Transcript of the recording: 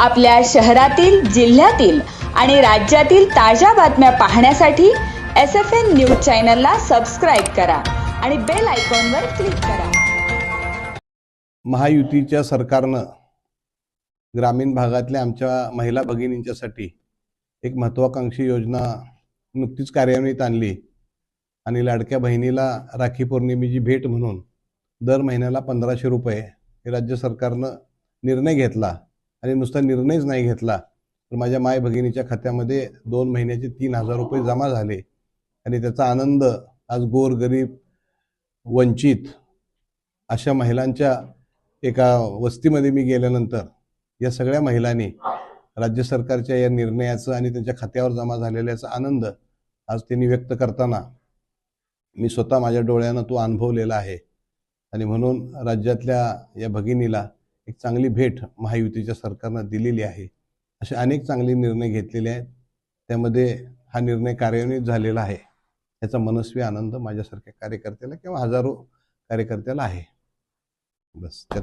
आपल्या शहरातील जिल्ह्यातील आणि राज्यातील ताज्या बातम्या पाहण्यासाठी एस एफ एन न्यूज चॅनलला सबस्क्राईब करा आणि बेल आयकॉनवर क्लिक करा. महायुतीच्या सरकारनं ग्रामीण भागातल्या आमच्या महिला भगिनींच्यासाठी एक महत्त्वाकांक्षी योजना नुकतीच कार्यान्वित आणली. आणि लाडक्या बहिणीला राखी पौर्णिमेची भेट म्हणून दर महिन्याला पंधराशे रुपये हे राज्य सरकारनं निर्णय घेतला. आणि नुसता निर्णयच नाही घेतला तर माझ्या माय भगिनीच्या खात्यामध्ये दोन महिन्याचे तीन हजार रुपये जमा झाले. आणि त्याचा आनंद आज गोरगरीब वंचित अशा महिलांच्या एका वस्तीमध्ये मी गेल्यानंतर या सगळ्या महिलांनी राज्य सरकारच्या या निर्णयाचं आणि त्यांच्या खात्यावर जमा झालेल्याचा आनंद आज त्यांनी व्यक्त करताना मी स्वतः माझ्या डोळ्यानं तो अनुभवलेला आहे. आणि म्हणून राज्यातल्या या भगिनीला एक चांगली भेट महायुतीच्या सरकारनं दिलेली आहे. असे अनेक चांगले निर्णय घेतलेले आहेत. त्यामध्ये हा निर्णय कार्यान्वित झालेला आहे. याचा मनस्वी आनंद माझ्यासारख्या कार्यकर्त्याला किंवा हजारो कार्यकर्त्याला आहे. बस त्यात